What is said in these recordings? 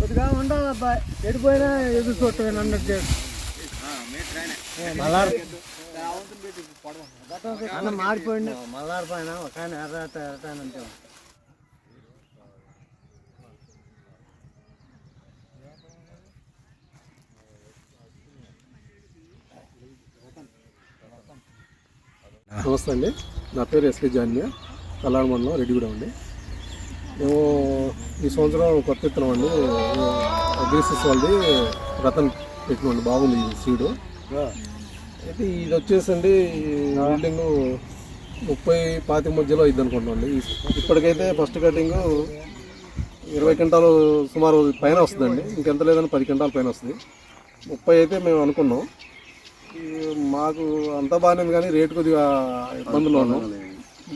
కొద్దిగా ఉండాలి అబ్బాయి. ఎడిపోయినా ఎదురు చూడటమే అన్నట్టు మల్లారు అన్న మాడిపోయింది మల్లారు పైన ఒక ఆయన ఎర్రట ఎర్రట అంటే నమస్తే అండి. నా పేరు ఎస్కే జాన్య. కల్లాడ మండలం రెడ్డిగూడెం అండి. మేము ఈ సంవత్సరం కొత్త విత్తనం అండి అగ్రిసిస్ వాళ్ళది రతన్ పెట్టినండి బాగుంది ఈ సీడు. అయితే ఇది వచ్చేసండి బిల్డింగ్ ముప్పై పాతి మధ్యలో అయింది అనుకుంటామండి ఇప్పటికైతే ఫస్ట్ కటింగ్ ఇరవై క్వింటాలు సుమారు పైన వస్తుందండి. ఇంకెంత లేదని పది క్వింటాల పైన వస్తుంది. ముప్పై అయితే మేము అనుకున్నాం. మాకు అంతా బాగానే కానీ రేటు కొద్దిగా ఇబ్బందులు ఉన్నాం.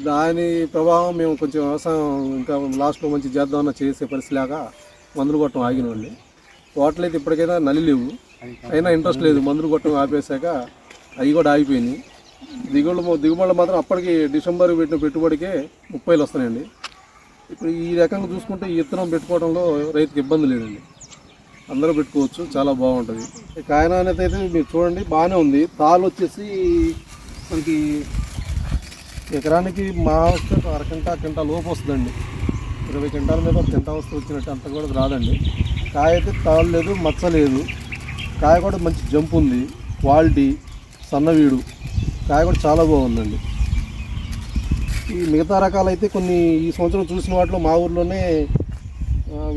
దాని ప్రభావం మేము కొంచెం వ్యవసాయం ఇంకా లాస్ట్లో మంచి చేద్దామన్న చేసే పరిస్థితి లేక మందులు కొట్టడం ఆగినండి తోటలు అయితే ఇప్పటికైనా నలి లేవు. అయినా ఇంట్రెస్ట్ లేదు. మందులు కొట్టడం ఆపేశాక అవి కూడా ఆగిపోయినాయి. దిగుబడులు దిగుబడులు మాత్రం అప్పటికి డిసెంబర్ పెట్టిన పెట్టుబడికే ముప్పైలు వస్తున్నాయండి. ఇప్పుడు ఈ రకంగా చూసుకుంటే ఈ విత్తనం పెట్టుకోవడంలో రైతుకి ఇబ్బంది లేదండి. అందరూ పెట్టుకోవచ్చు. చాలా బాగుంటుంది. ఈ కాయ అయితే మీరు చూడండి బాగానే ఉంది. తాళ్ళు వచ్చేసి మనకి ఎకరానికి మా వస్తే ఒక అరకింట కింట లోపు వస్తుందండి. ఇరవై క్వింటాల మీద ఒక కింట వచ్చినట్టు అంత కూడా రాదండి. కాయ అయితే తాళ్ళు మచ్చలేదు మచ్చ లేదు. కాయ కూడా మంచి జంప్ ఉంది. క్వాలిటీ సన్నవీడు. కాయ కూడా చాలా బాగుందండి. ఈ మిగతా రకాలు అయితే కొన్ని ఈ సంవత్సరం చూసిన వాటిలో మా ఊర్లోనే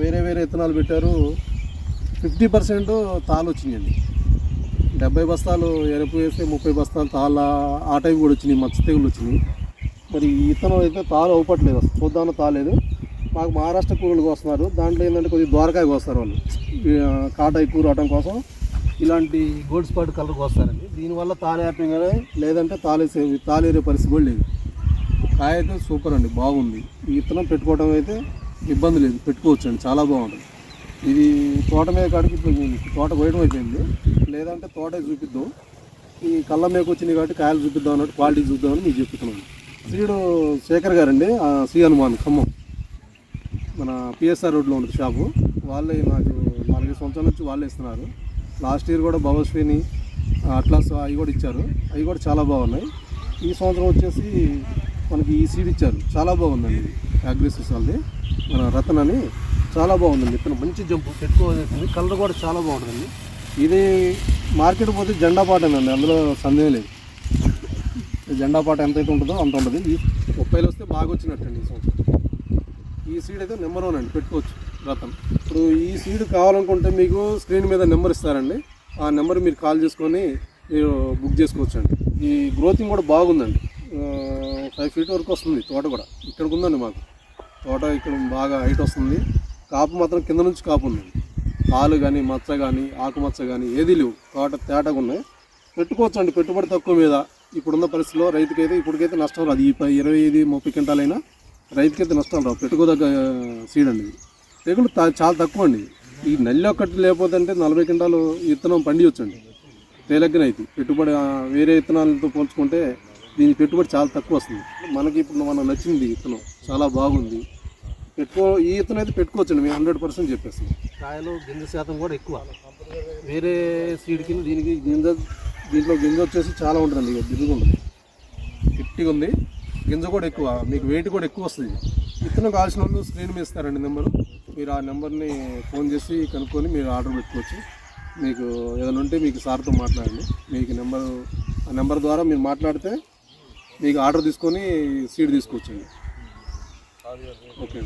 వేరే వేరే విత్తనాలు పెట్టారు. ఫిఫ్టీ పర్సెంట్ తాళ్ళు వచ్చినాయండి. డెబ్బై బస్తాలు ఎరుపు వేస్తే ముప్పై బస్తాలు తాళ్ళ ఆ టైప్ కూడా వచ్చినాయి మచ్చ తెగులు వచ్చినాయి. మరి ఈ విత్తనం అయితే తాలు అవ్వట్లేదు అసలు చూద్దామని తాలేదు మాకు మహారాష్ట్ర కూరలు కోస్తున్నారు. దాంట్లో ఏంటంటే కొద్దిగా దోరకాయ కోస్తారు వాళ్ళు. కాటాయి కూర అవటం కోసం ఇలాంటి గోల్డ్ స్పాట్ కలర్ కోస్తారండి. దీనివల్ల తాళి కానీ లేదంటే తాళేసే తాళేరే పరిస్థితి కూడా లేదు. కాయ అయితే సూపర్ అండి బాగుంది. ఈ విత్తనం పెట్టుకోవడం అయితే ఇబ్బంది లేదు. పెట్టుకోవచ్చు అండి చాలా బాగుంటుంది. ఇది తోట మీద కాడికి తోట కోయడం అయిపోయింది. లేదంటే తోట చూపిద్దాం. ఈ కళ్ళ మేకు వచ్చింది కాబట్టి కాయలు చూపిద్దాం అన్నట్టు క్వాలిటీ చూద్దామని మీకు చెప్తున్నాను. శ్రీడు శేఖర్ గారండి ఆ, సి హనుమాన్ ఖమ్మం. మన పిఎస్ఆర్ రోడ్లో ఉంటుంది షాపు. వాళ్ళే నాకు నాలుగు సంవత్సరాల నుంచి వాళ్ళే ఇస్తున్నారు. లాస్ట్ ఇయర్ కూడా భవశ్రీని అట్లాస్ అవి కూడా ఇచ్చారు. అవి కూడా చాలా బాగున్నాయి. ఈ సంవత్సరం వచ్చేసి మనకి ఈ సీడ్ ఇచ్చారు. చాలా బాగుందండి అగ్రెసివ్స్ వాళ్ళది. మన రతన్ అని చాలా బాగుందండి. ఇతను మంచి జంపు పెట్టుకోవాల్సింది కలర్ కూడా చాలా బాగుంటుందండి ఇది మార్కెట్ పోతే జెండా పాటనండి. అందులో సందేహం లేదు. జెండా పాట ఎంతైతే ఉంటుందో అంత ఉంటుంది. ఈ ముప్పైలో వస్తే బాగా వచ్చినట్టండి ఈ సంవత్సరం ఈ సీడ్ అయితే నెంబర్ వన్ అండి పెట్టుకోవచ్చు రతం ఇప్పుడు ఈ సీడ్ కావాలనుకుంటే మీకు స్క్రీన్ మీద నెంబర్ ఇస్తారండి. ఆ నెంబర్ మీరు కాల్ చేసుకొని మీరు బుక్ చేసుకోవచ్చు అండి ఈ గ్రోతింగ్ కూడా బాగుందండి. ఫైవ్ ఫీట్ వరకు వస్తుంది తోట కూడా. ఇక్కడికి ఉందండి మాకు. తోట ఇక్కడ బాగా హైట్ వస్తుంది. కాపు మాత్రం కింద నుంచి కాపు ఉందండి. పాలు కానీ మచ్చ కానీ ఆకుమచ్చ కానీ ఏది లేవు. తోట తేటగా ఉన్నాయి. పెట్టుకోవచ్చు అండి పెట్టుబడి తక్కువ మీద. ఇప్పుడున్న పరిస్థితిలో రైతుకైతే ఇప్పటికైతే నష్టం రాదు. ఈ ఇరవై ఐదు ముప్పై క్వింటాలైనా రైతుకైతే నష్టం రావు. పెట్టుకోదగ్గ సీడ్ అండి ఇది. తెగులు తా- చాలా తక్కువ అండి. ఈ నల్లి ఒక్కటి లేకపోతే అంటే నలభై క్వింటాలు విత్తనం పండియొచ్చండి. తేలగ్గన అయితే. పెట్టుబడి వేరే విత్తనాలతో పోల్చుకుంటే దీని పెట్టుబడి చాలా తక్కువ వస్తుంది. మనకి ఇప్పుడు మనం నచ్చింది విత్తనం. చాలా బాగుంది. పెట్టుకో ఈ విత్తనం అయితే పెట్టుకోవచ్చండి. మేము హండ్రెడ్ పర్సెంట్ చెప్పేస్తాం. కాయలు గింజ శాతం కూడా ఎక్కువ. వేరే సీడ్కి దీనికి గింజ దీంట్లో గింజ వచ్చేసి చాలా ఉంటుందండి ఇక గింజ ఉంది గట్టిగా ఉంది. గింజ కూడా ఎక్కువ మీకు వెయిట్ కూడా ఎక్కువ వస్తుంది. విత్తనం కావాల్సిన వాళ్ళు స్క్రీన్ మీద ఇస్తారండి నెంబరు. మీరు ఆ నెంబర్ని ఫోన్ చేసి కనుక్కొని మీరు ఆర్డర్ పెట్టుకోవచ్చు. మీకు ఏదైనా ఉంటే మీకు సార్తో మాట్లాడండి. మీకు నెంబరు ఆ నెంబర్ ద్వారా మీరు మాట్లాడితే మీకు ఆర్డర్ తీసుకొని సీడ్ తీసుకోవచ్చండి ఓకే.